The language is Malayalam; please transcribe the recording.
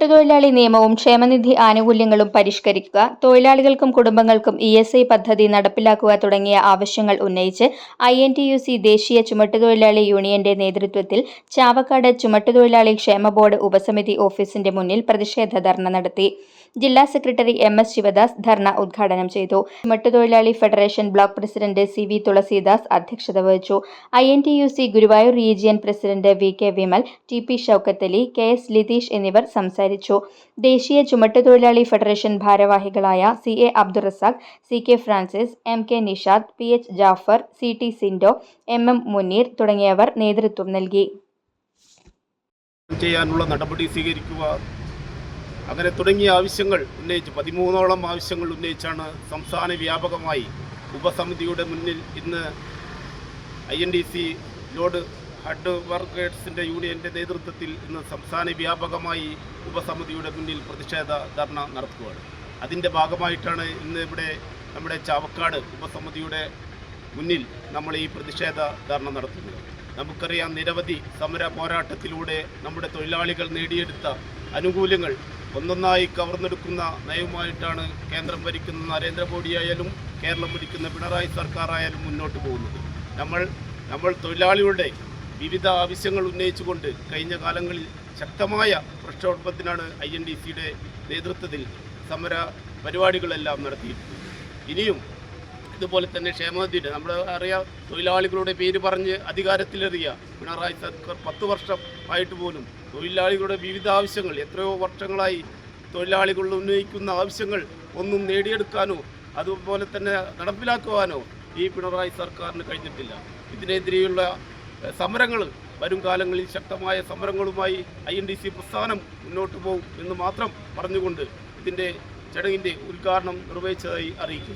തൊഴിലാളി നിയമവും ക്ഷേമനിധി ആനുകൂല്യങ്ങളും പരിഷ്കരിക്കുക തൊഴിലാളികൾക്കും കുടുംബങ്ങൾക്കും ഇ എസ് ഐ പദ്ധതി നടപ്പിലാക്കുക തുടങ്ങിയ ആവശ്യങ്ങൾ ഉന്നയിച്ച് I N T U C ദേശീയ ചുമട്ടുതൊഴിലാളി യൂണിയന്റെ നേതൃത്വത്തിൽ ചാവക്കാട് ചുമട്ടുതൊഴിലാളി ക്ഷേമ ബോർഡ് ഉപസമിതി ഓഫീസിന്റെ മുന്നിൽ പ്രതിഷേധ ധർണ നടത്തി. ജില്ലാ secretary M S Shivadas dharna ഉദ്ഘാടനം ചെയ്തു. മട്ടുതൊഴിലാളി federation block president C V Thulasidas അധ്യക്ഷത വഹിച്ചു. I N T U C Guruvayur region president V K Vimal T P Shoukathali K S Lithish എന്നിവർ സംസാരിച്ചു. ദേശീയ ചുമട്ടുതൊഴിലാളി ഫെഡറേഷൻ ഭാരവാഹികളായ C A Abdurazak C K Francis M K Nishad P H Jafar C T Sindo M M Muneer തുടങ്ങിയവർ നേതൃത്വം നൽകി. ചെയ്യാനുള്ള നടപടി സ്വീകരിക്കുക അങ്ങനെ തുടങ്ങിയ ആവശ്യങ്ങൾ ഉന്നയിച്ച് പതിമൂന്നോളം ആവശ്യങ്ങൾ ഉന്നയിച്ചാണ് സംസ്ഥാന വ്യാപകമായി ഉപസമിതിയുടെ മുന്നിൽ ഇന്ന് I N D C load head വർക്കേഴ്സിന്റെ യൂണിയന്റെ നേതൃത്വത്തിൽ ഇന്ന് സംസ്ഥാന വ്യാപകമായി ഉപസമിതിയുടെ മുന്നിൽ പ്രതിഷേധ ധർണ നടത്തുകയാണ്. അതിന്റെ ഭാഗമായിട്ടാണ് ഇന്ന് ഇവിടെ നമ്മുടെ ചാവക്കാട് ഉപസമിതിയുടെ മുന്നിൽ നമ്മൾ ഈ പ്രതിഷേധ ധർണ നടത്തുന്നത്. നമുക്കറിയാം നിരവധി സമര പോരാട്ടത്തിലൂടെ നമ്മുടെ തൊഴിലാളികൾ നേടിയെടുത്ത ആനുകൂല്യങ്ങൾ ഒന്നൊന്നായി കവർന്നെടുക്കുന്ന നയവുമായിട്ടാണ് കേന്ദ്രം ഭരിക്കുന്ന നരേന്ദ്രമോദിയായാലും കേരളം ഭരിക്കുന്ന പിണറായി സർക്കാരായാലും മുന്നോട്ട് പോകുന്നത്. നമ്മൾ നമ്മൾ തൊഴിലാളികളുടെ വിവിധ ആവശ്യങ്ങൾ ഉന്നയിച്ചുകൊണ്ട് കഴിഞ്ഞ കാലങ്ങളിൽ ശക്തമായ പ്രക്ഷോഭത്തിനാണ് ഐ എൻ ഡി സിയുടെ നേതൃത്വത്തിൽ സമര പരിപാടികളെല്ലാം നടത്തിയിട്ടുള്ളത് ഇനിയും ഇതുപോലെ തന്നെ ക്ഷേമനിധിയുടെ നമ്മൾ അറിയാം തൊഴിലാളികളുടെ പേര് പറഞ്ഞ് അധികാരത്തിലെറിയ പിണറായി സർക്കാർ പത്ത് വർഷം ആയിട്ട് പോലും തൊഴിലാളികളുടെ വിവിധ ആവശ്യങ്ങൾ എത്രയോ വർഷങ്ങളായി തൊഴിലാളികൾ ഉന്നയിക്കുന്ന ആവശ്യങ്ങൾ ഒന്നും നേടിയെടുക്കാനോ അതുപോലെ തന്നെ നടപ്പിലാക്കുവാനോ ഈ പിണറായി സർക്കാരിന് കഴിഞ്ഞിട്ടില്ല. ഇതിനെതിരെയുള്ള സമരങ്ങൾ വരും കാലങ്ങളിൽ ശക്തമായ സമരങ്ങളുമായി ഐ എൻ ഡി സി പ്രസ്ഥാനം മുന്നോട്ട് പോകും എന്ന് മാത്രം പറഞ്ഞുകൊണ്ട് ഇതിന്റെ ചടങ്ങിന്റെ ഉദ്ഘാടനം നിർവഹിച്ചതായി അറിയിക്കുന്നു.